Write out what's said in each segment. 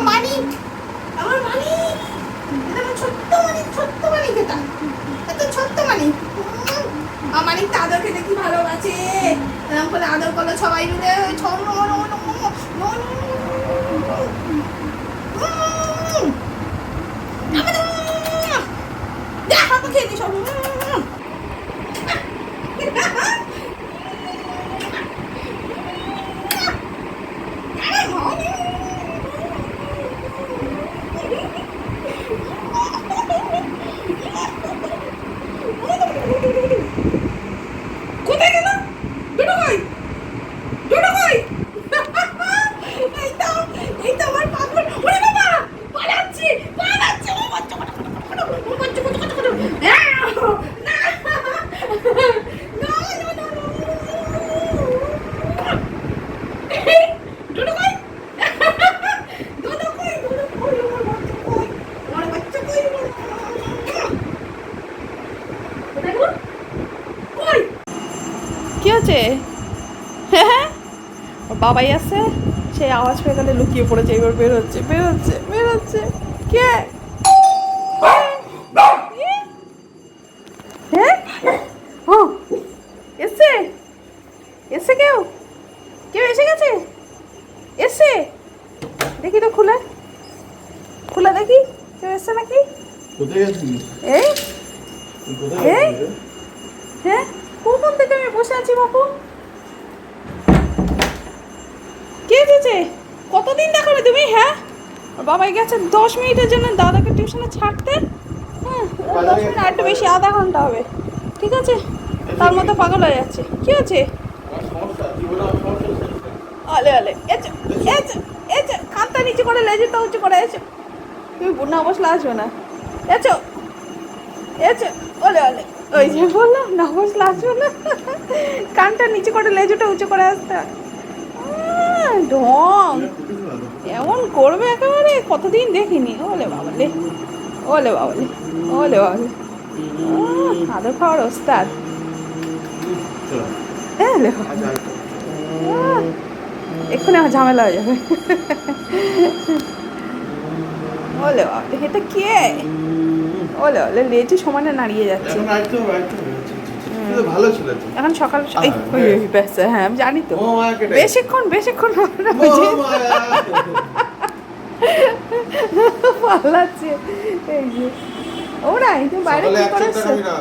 আমার আমার আমার ছোট্ট ছোট্ট খেতে কি ভালোবাসে আদর সবাই মিলে খেয়ে নি সব উম। কোথায় গেল দুটো কই দুটো কই এই তো এই তো আমার পাগল ওরে বাবা পালাচ্ছি পালাচ্ছি ও বাচ্চা বাচ্চা বাচ্চা ও বাচ্চা বাচ্চা বাচ্চা না না না না দুটো কই দুটো কই দুটো কই আমার বাচ্চা কই আমার বাচ্চা কই কোথায় গেল কই কি আছে হ্যাঁ ওর বাবাই আছে সেই আওয়াজ পেয়ে গেলে লুকিয়ে পড়েছে এবার বেরোচ্ছে বেরোচ্ছে বেরোচ্ছে কে? হ্যাঁ? এসছে? এসছে কেউ? কেউ এসে গেছে? এসছে? দেখি তো খুলে। খুলে দেখি কেউ এসছে নাকি? এই? এই? হ্যাঁ? কখন থেকে আমি বসে আছি বাপু? কে এসেছে কতদিন দেখাবে তুমি হ্যাঁ? বাবাই গেছে দশ মিনিটের জন্য দাদাকে টিউশনে ছাড়তে। হ্যাঁ দশ মিনিট আর একটু বেশি, আধা ঘণ্টা হবে। ঠিক আছে? তার মতো পাগল হয়ে যাচ্ছে। কি আছে আলে আলে, এচো কানটা নিচে করে লেজেটা উঁচু করে এসো তুমি না বসলে আসবে না। এচো এচো ওলে ওলে ওই যে বললাম, না বসলে আসবে না। কানটা নিচে করে লেজুটা উঁচু করে আসতে ঢং। এমন করবে একেবারে কতদিন দেখিনি। ওলে বাবালে ওলে বাবালে ওলে বাবালে। আদর খাওয়ার ওস্তাদ। আহ, এক্ষুনি আমার ঝামেলা হয়ে যাবে। ওলে বাবা এটা কে? ওলে ওলে লেজে সমানে নাড়িয়ে যাচ্ছে। ভালো ছিল। এখন সকাল হ্যাঁ। হ্যাঁ আমি জানি তো। বেশিক্ষণ বেশিক্ষণ এই যে। ওরাই তুমি বাইরে কি এক করে সপ্তাহ এসছো খাবি না।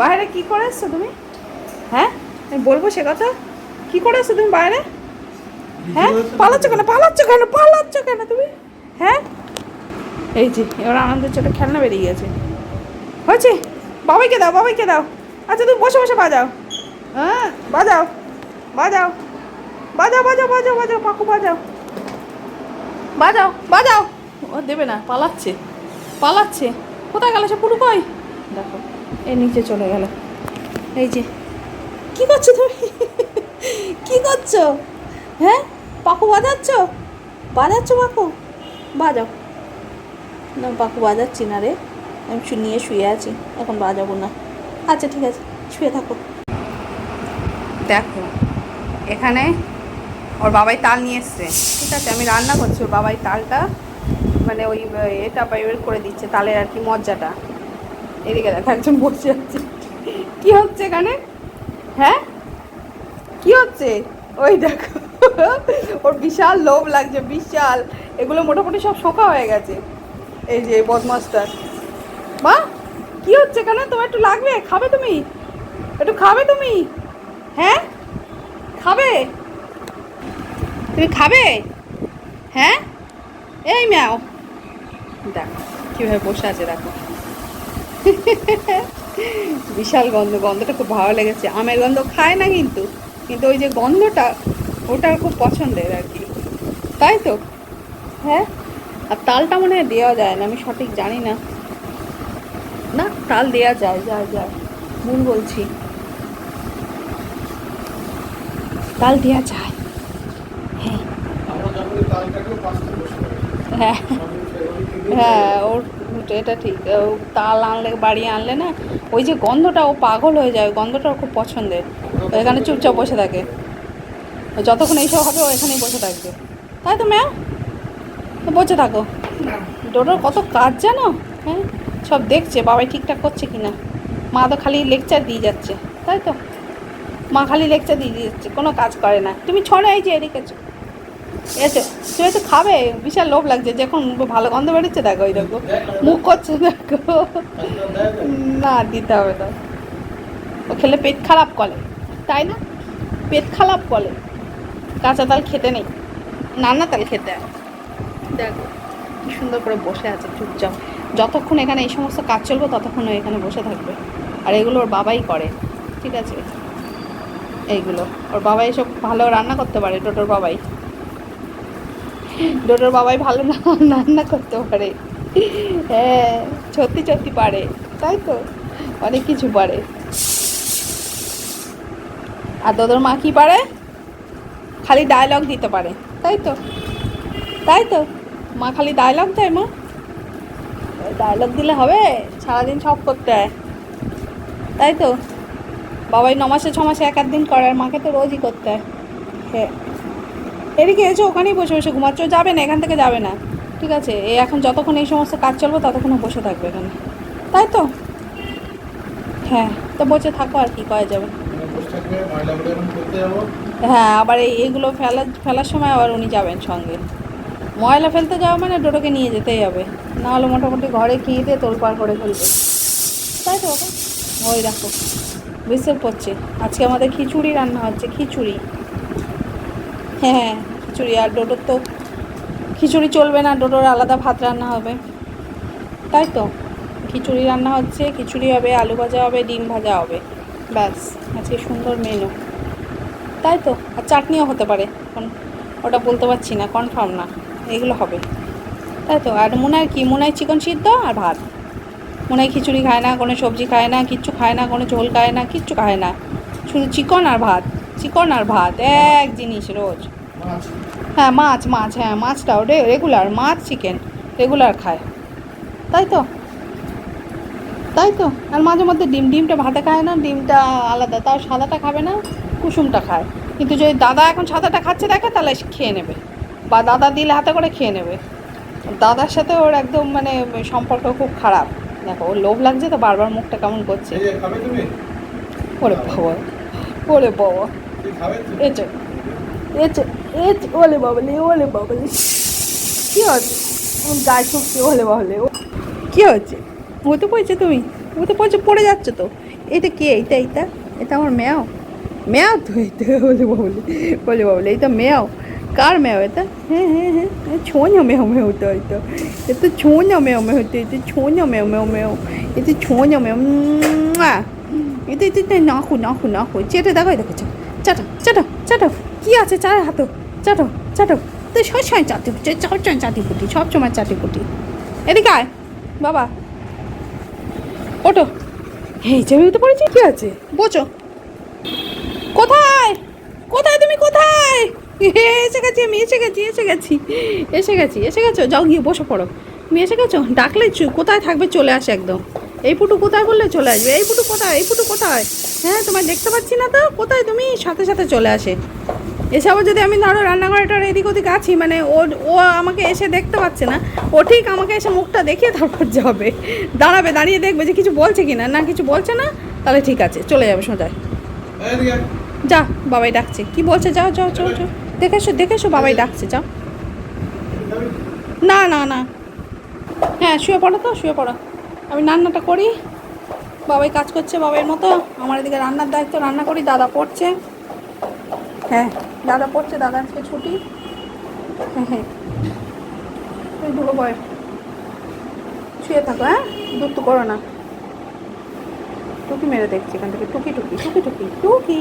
বাইরে কি করে এসছো তুমি? হ্যাঁ? আমি বলব সে কথা? কি করে এসছো তুমি বাইরে? হ্যাঁ? পালাচ্ছ কেন? পালাচ্ছ কেন? পালাচ্ছ কেন তুমি? হ্যাঁ? এই যে এবার আনন্দের ছোট খেলনা বেরিয়ে গেছে। হয়েছে? বাবাইকে দাও বাবাইকে দাও। আচ্ছা তুমি বসে বসে, বাজাও। হ্যাঁ বাজাও বাজাও বাজাও বাজাও বাজাও বাজাও পাকু বাজাও। বাজাও বাজাও। ও দেবে না, পালাচ্ছে পালাচ্ছে। কোথায় গেল সে পুরু কই? দেখো, এ নিচে চলে গেল। এই যে, কি করছ তুমি? কি করছ? হ্যাঁ পাকু বাজাচ্ছ? বাজাচ্ছ পাকু? বাজাও। না, পাকু বাজাচ্ছি না রে। আমি নিয়ে শুয়ে আছি, এখন বাজাবো না। আচ্ছা ঠিক আছে। শুয়ে থাকো। দেখো, এখানে ওর বাবাই তাল নিয়ে এসছে। ঠিক আছে, আমি রান্না করছি, ওর বাবাই তালটা মানে ওই এটা বের করে দিচ্ছে, তালের আর কি মজ্জাটা। এদিকে দেখো, একজন বসে আছে। কি হচ্ছে এখানে? হ্যাঁ? কি হচ্ছে? ওই দেখো, ওর বিশাল লোভ লাগছে, বিশাল। এগুলো মোটামুটি সব শোকা হয়ে গেছে। এই যে বদমাসটার মা? কি হচ্ছে কেন? তোমার একটু লাগবে? খাবে তুমি? একটু খাবে তুমি? হ্যাঁ? খাবে? তুমি খাবে? হ্যাঁ? এই ম্যাও। দেখো, কীভাবে বসে আছে, দেখো। বিশাল গন্ধ, গন্ধটা খুব ভালো লেগেছে। আমের গন্ধ খায় না কিন্তু। কিন্তু ওই যে গন্ধটা ওটা খুব পছন্দের আর কি। তাই তো? হ্যাঁ? আর তালটা মনে হয় দেওয়া যায় না, আমি সঠিক জানি না। না তাল দেওয়া যায় যায় যায়। ভুল বলছি। তাল দেওয়া যায়। হ্যাঁ। হ্যাঁ। হ্যাঁ ওর এটা ঠিক। ও তাল আনলে বাড়ি আনলে না ওই যে গন্ধটা ও পাগল হয়ে যায় ওই গন্ধটা খুব পছন্দের। এখানে চুপচাপ বসে থাকে। যতক্ষণ এইসব হবে ও এখানেই বসে থাকবে। তাই তো ম্যাম বসে থাকো। ডোডোর কত কাজ জানো? হ্যাঁ? সব দেখছে, বাবাই ঠিকঠাক করছে কি না মা তো খালি লেকচার দিয়ে যাচ্ছে, তাই তো? মা খালি লেকচার দিয়ে যাচ্ছে, কোনো কাজ করে না। তুমি ছড়ে এই যে এদিকে এসো। তুমি তো খাবে, বিশাল লোভ লাগছে, যখন ভালো গন্ধ বেরোচ্ছে, দেখো ওই দেখো। মুখ করছে, দেখো। না, দিতে হবে না। ও খেলে পেট খারাপ করে, তাই না? পেট খারাপ করে। কাঁচা তাল খেতে নেই, নানা তাল খেতে দেখো, কি সুন্দর করে বসে আছে, চুপচাপ। যতক্ষণ এখানে এই সমস্ত কাজ চলবে, ততক্ষণ এখানে বসে থাকবে। আর এগুলো ওর বাবাই করে, ঠিক আছে? এইগুলো। ওর বাবাই সব ভালো রান্না করতে পারে টোটোর বাবাই। ডোডোর বাবাই ভালো না, রান্না করতে পারে। হ্যাঁ সত্যি সত্যি পারে, তাই তো? অনেক কিছু পারে। আর দোদোর মা কি পারে? খালি ডায়লগ দিতে পারে, তাই তো? তাই তো? মা খালি ডায়লগ দেয়, মা? ডায়লগ দিলে হবে? সারাদিন সব করতে হয়। তাই তো? বাবাই ন মাসে, ছ মাসে এক আধ দিন করে, আর মাকে তো রোজই করতে হয়। হ্যাঁ এদিকে এসে ওখানেই বসে বসে ঘুমাচ্ছ। যাবে না, এখান থেকে যাবে না। ঠিক আছে? এ এখন যতক্ষণ এই সমস্ত কাজ চলবে ততক্ষণ বসে থাকবে এখানে। তাই তো? হ্যাঁ তো বসে থাকো আর কি করা যাবে। হ্যাঁ আবার এই এগুলো ফেলা, ফেলার সময় আবার উনি যাবেন সঙ্গে। ময়লা ফেলতে যাওয়া মানে ডোডোকে নিয়ে যেতেই হবে। নাহলে মোটামুটি ঘরে খেয়ে দিয়ে তোলপাড় করে ফেলবে। তাই তো? ওই দেখো বিসেল পড়ছে। আজকে আমাদের খিচুড়ি রান্না হচ্ছে, খিচুড়ি। হ্যাঁ হ্যাঁ খিচুড়ি আর ডোডোর তো খিচুড়ি চলবে না ডোডোর আলাদা ভাত রান্না হবে। তাই তো, খিচুড়ি রান্না হচ্ছে, খিচুড়ি হবে, আলু ভাজা হবে, ডিম ভাজা হবে। ব্যাস, আজকে সুন্দর মেনু তাই তো, আর চাটনিও হতে পারে। ওটা বলতে পারছি না কনফার্ম না। এগুলো হবে। তাই তো? আর মুনার কি? মুনায় চিকন সিদ্ধ আর ভাত। মুনায় খিচুড়ি খায় না, কোনো সবজি খায় না, কিচ্ছু খায় না, কোনো ঝোল খায় না, কিচ্ছু খায় না। শুধু চিকন আর ভাত। চিকন আর ভাত, এক জিনিস রোজ। হ্যাঁ মাছ মাছ হ্যাঁ মাছটাও রে রেগুলার মাছ চিকেন রেগুলার খায়। তাই তো? তাই তো? আর মাঝে মধ্যে ডিম, ডিমটা ভাতে খায় না, ডিমটা আলাদা। তাও সাদাটা খাবে না, কুসুমটা খায়। কিন্তু যদি দাদা এখন সাদাটা খাচ্ছে দেখে, তাহলে খেয়ে নেবে। বা দাদা দিলে হাতে করে খেয়ে নেবে। দাদার সাথে ওর একদম মানে সম্পর্ক খুব খারাপ। দেখো ওর লোভ লাগছে তো বারবার মুখটা কেমন করছে। ওরে বাবা ওরে বাবা? এচো এচো এচ ওলে বাবলে ওলে বাবলে কি হচ্ছে গায়ে শুকছে ওলে বাবলে কি হচ্ছে ও তো পড়ছে তুমি? ও তো পড়ছে পড়ে যাচ্ছে তো। এটা কে? এইটা এইটা? এটা আমার ম্যাও? ম্যাও তো এটা বলে বাবলে বলে বাবলে এইটা ম্যাও। কার ম্যাও এটা হ্যাঁ হ্যাঁ হ্যাঁ ছোঁয়া ম্যাও ম্যাও তো হয়তো এটা ছোঁয়া ম্যাও ম্যাও হতো এটা ছোঁয়া ম্যাও ম্যাও ম্যাও এটা ছোঁয়া ম্যাও মুয়া। এটা এটা এটা নাকু নাকু নাকু চেটে দেখো দেখো চাটো চাটো চাটো কি আছে চার হাতো চাটো চাটো তুই সবসময় চাটি পুটি সবসময় চাটি পুটি সবসময় চাটি পুটি এদিকে আয় বাবা ওটো এই যে উঠে পড়েছি কি আছে বোঝো কোথায় এ, এসে গেছি আমি এসে গেছি এসে গেছি। এসে গেছি এসে গেছো? যাও গিয়ে বসে পড়ো। তুমি এসে গেছো? ডাকলে চু- কোথায় থাকবে চলে আসে একদম। এই পুটু কোথায় বললে চলে আসবে? এই পুটু কোথায়? এই পুটু কোথায়? হ্যাঁ তোমায় দেখতে পাচ্ছি না তো? কোথায় তুমি? সাথে সাথে চলে আসে। এসে আবার যদি আমি ধরো রান্নাঘরটার এদিক ওদিক আছি মানে ও ও আমাকে এসে দেখতে পাচ্ছে না ও ঠিক আমাকে এসে মুখটা দেখিয়ে তারপর যাবে। দাঁড়াবে দাঁড়িয়ে দেখবে যে কিছু বলছে কি না না কিছু বলছে না তাহলে ঠিক আছে চলে যাবে সোজায়। যা বাবাই ডাকছে। কি বলছে? যাও যাও যাও যাও। দেখে এসো দেখে এসো, বাবাই ডাকছে, যাও। না না না। হ্যাঁ শুয়ে পড়ো তো, শুয়ে পড়ো। আমি রান্নাটা করি। বাবাই কাজ করছে বাবাইয়ের মতো। আমার এদিকে রান্নার দায়িত্ব, রান্না করি, দাদা পড়ছে। হ্যাঁ দাদা পড়ছে, দাদা আজকে ছুটি। হ্যাঁ হ্যাঁ। তুই বয়, শুয়ে থাকো হ্যাঁ? দুধ করো না। টুকি মেরে দেখছি এখান থেকে। টুকি টুকি টুকি টুকি টুকি।